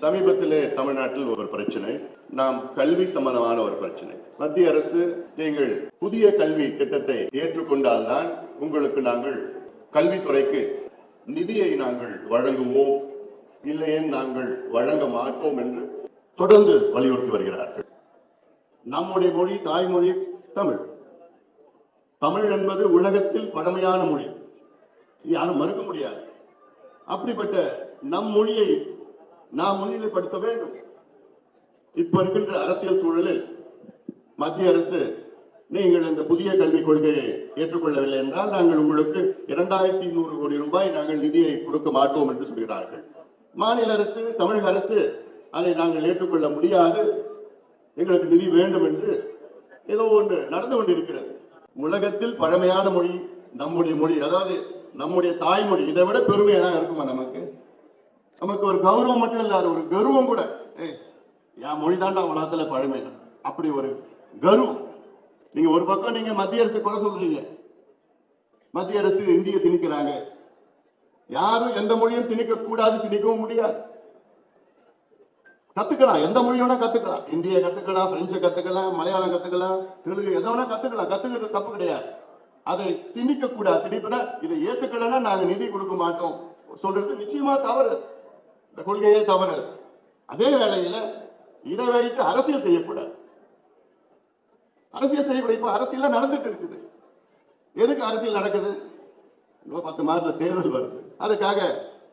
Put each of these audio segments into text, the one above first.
சமீபத்திலே தமிழ்நாட்டில் ஒரு பிரச்சனை நாம் கல்வி சம்பந்தமான ஒரு பிரச்சனை. மத்திய அரசு நீங்கள் புதிய கல்வி திட்டத்தை ஏற்றுக்கொண்டால்தான் உங்களுக்கு நாங்கள் கல்வித்துறைக்கு நிதியை நாங்கள் வழங்குவோம் இல்லையே நாங்கள் வழங்க மாட்டோம் என்று தொடர்ந்து வலியுறுத்தி வருகிறார்கள். நம்முடைய மொழி தாய்மொழி தமிழ். தமிழ் என்பது உலகத்தில் பழமையான மொழி. யாரும் மறுக்க முடியாது. அப்படிப்பட்ட நம் மொழியை நாம் முன்னிலைப்படுத்த வேண்டும். இப்ப இருக்கின்ற அரசியல் சூழலில் மத்திய அரசு நீங்கள் இந்த புதிய கல்விக் கொள்கையை ஏற்றுக்கொள்ளவில்லை என்றால் நாங்கள் உங்களுக்கு இரண்டாயிரத்தி நூறு கோடி ரூபாய் நாங்கள் நிதியை கொடுக்க மாட்டோம் என்று சொல்கிறார்கள். மாநில அரசு தமிழக அரசு அதை நாங்கள் ஏற்றுக்கொள்ள முடியாது. எங்களுக்கு நிதி வேண்டும் என்று ஏதோ ஒன்று நடந்து கொண்டிருக்கிறது. உலகத்தில் பழமையான மொழி நம்முடைய மொழி அதாவது நம்முடைய தாய்மொழி இதை விட பெருமையாக இருக்குமா நமக்கு? நமக்கு ஒரு கௌரவம் மட்டும் இல்லாத ஒரு கர்வம் கூட. ஏய் என் மொழி தாண்டா உலகத்துல பழமை. அப்படி ஒரு கர்வம். நீங்க ஒரு பக்கம் நீங்க மத்திய அரசு குறை சொல்றீங்க. மத்திய அரசு இந்திய திணிக்கிறாங்க. யாரும் எந்த மொழியும் திணிக்க கூடாது திணிக்கவும் முடியாது. கத்துக்கலாம். எந்த மொழியோட வேணா கத்துக்கலாம். இந்திய கத்துக்கலாம் பிரெஞ்சு கத்துக்கலாம் மலையாளம் கத்துக்கலாம் தெலுங்கு எதை வேணா கத்துக்கலாம். கத்துக்கிறது தப்பு கிடையாது. அதை திணிக்க கூடாது. திணிப்புனா இதை ஏத்துக்கலன்னா நாங்க நிதி கொடுக்க மாட்டோம். சொல்றது நிச்சயமா தவறு. இந்த கொள்கையே தவறு. அதே வேளையில இதை வைத்து அரசியல் செய்யக்கூடாது. அரசியல் செய்யக்கூடாது. இப்ப அரசியல் நடந்துட்டு இருக்குது. எதுக்கு அரசியல் நடக்குது? இன்னும் பத்து மாதத்துல தேர்தல் வருது. அதுக்காக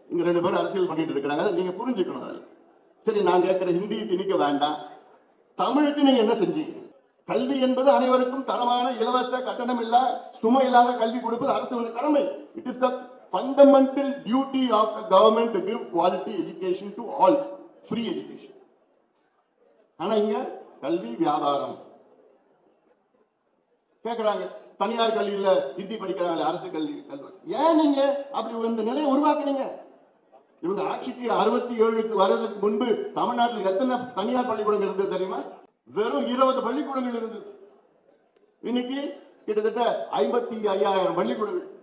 இங்க ரெண்டு பேரும் அரசியல் பண்ணிட்டு இருக்கிறாங்க. அதை நீங்க புரிஞ்சுக்கணும் அதில். சரி நான் கேட்கிற ஹிந்தி திணிக்க வேண்டாம். தமிழுக்கு நீங்க என்ன செஞ்சீங்க? கல்வி என்பது அனைவருக்கும் தரமான இலவச கட்டணம் இல்லா சுமை இல்லாத கல்வி கொடுப்பது அரசு கடமை. It is fundamental duty duty of the to give quality quality education to all free education ஆனா இங்க கல்வி வியாபாரம். கேக்குறாங்க. தனியார் கல்வியில ஹிந்தி படிக்கிறாங்க அரசு கல்வி கல்வி. ஏன் நீங்க அப்படி இந்த நிலையை உருவாக்குனீங்க? இவங்க ஆட்சிக்கு அறுபத்தி ஏழுக்கு வர்றதுக்கு முன்பு தமிழ்நாட்டில் எத்தனை தனியார் பள்ளிக்கூடங்கள் இருந்தது தெரியுமா? வெறும் இருபது பள்ளிக்கூடங்கள் இருந்தது. இன்னைக்கு கிட்டத்தட்ட ஐம்பத்தி ஐயாயிரம் பள்ளிக்கூடங்கள்.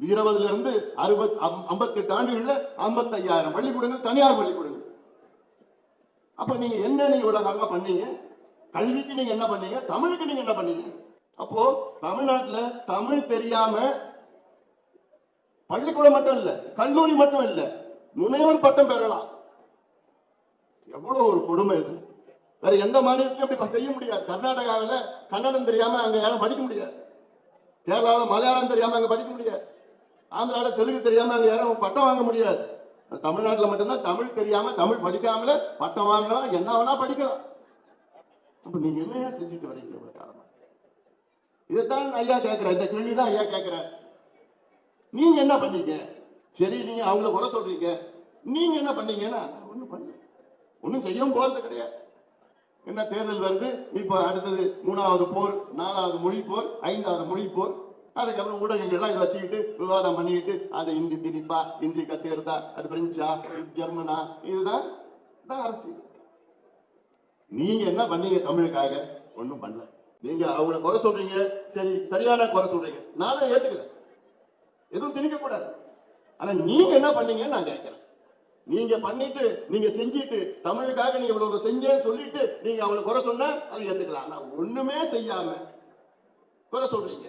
இருபதுல இருந்து அறுபத் ஐம்பத்தி எட்டு ஆண்டுகள்ல ஐம்பத்தி ஐயாயிரம் பள்ளிக்கூடங்கள் தனியார் பள்ளிக்கூடங்கள். அப்ப நீங்க என்ன நீங்க இவ்வளவு நல்லா பண்ணீங்க? கல்விக்கு நீங்க என்ன பண்ணீங்க? தமிழுக்கு நீங்க என்ன பண்ணீங்க? அப்போ தமிழ்நாட்டுல தமிழ் தெரியாம பள்ளிக்கூடம் மட்டும் இல்ல கல்லூரி மட்டும் இல்ல முனைவர் பட்டம் பெறலாம். எவ்வளவு ஒரு கொடுமை இது. வேற எந்த மாநிலத்திலும் அப்படி செய்ய முடியாது. கர்நாடகாவில் கன்னடம் தெரியாம அங்க யாரும் படிக்க முடியாது. கேரளாவில் மலையாளம் தெரியாம அங்க படிக்க முடியாது. ஆந்திராவில் தெலுங்கு தெரியாம அங்க யாரும் பட்டம் வாங்க முடியாது. தமிழ்நாட்டில் மட்டும்தான் தமிழ் தெரியாம தமிழ் படிக்காமல பட்டம் வாங்கலாம் என்ன வேணா படிக்கலாம். அப்ப நீங்க என்ன செஞ்சுட்டு வரீங்க இவ்வளவு காலமா? இதைத்தான் ஐயா கேட்கிறேன் இந்த கேள்விதான் ஐயா கேட்கிறேன் நீங்க என்ன பண்ணீங்க? சரி நீங்க அவங்கள குறை சொல்றீங்க. நீங்க என்ன பண்ணீங்கன்னா ஒன்றும் பண்ணல. ஒன்றும் செய்யவும் போறது கிடையாது. என்ன தேர்தல் வருது? இப்போ அடுத்தது மூணாவது போர் நாலாவது மொழி போர் ஐந்தாவது மொழி போர் அதுக்கப்புறம் ஊடகங்கள்லாம் இதை வச்சுக்கிட்டு விவாதம் பண்ணிக்கிட்டு அது இந்தி திணிப்பா இந்தி கத்துக்கிறதா அது பிரெஞ்சா ஜெர்மனா இதுதான் தான் அரசியல் நீங்க என்ன பண்ணீங்க தமிழுக்காக? ஒன்றும் பண்ணல. நீங்க அவங்கள குறை சொல்றீங்க. சரி சரியான குறை சொல்றீங்க. நானும் ஏத்துக்கிறேன். எதுவும் திணிக்க கூடாது ஆனா நீங்க என்ன பண்ணீங்கன்னு நான் கேட்கிறேன். நீங்க பண்ணிட்டு நீங்க செஞ்சிட்டு தமிழுக்காக நீங்க இவ்வளவு செஞ்சேன்னு சொல்லிட்டு நீங்க அவளை குறை சொன்னா அதை ஏத்துக்கலாம். ஆனா ஒண்ணுமே செய்யாம குறை சொல்றீங்க.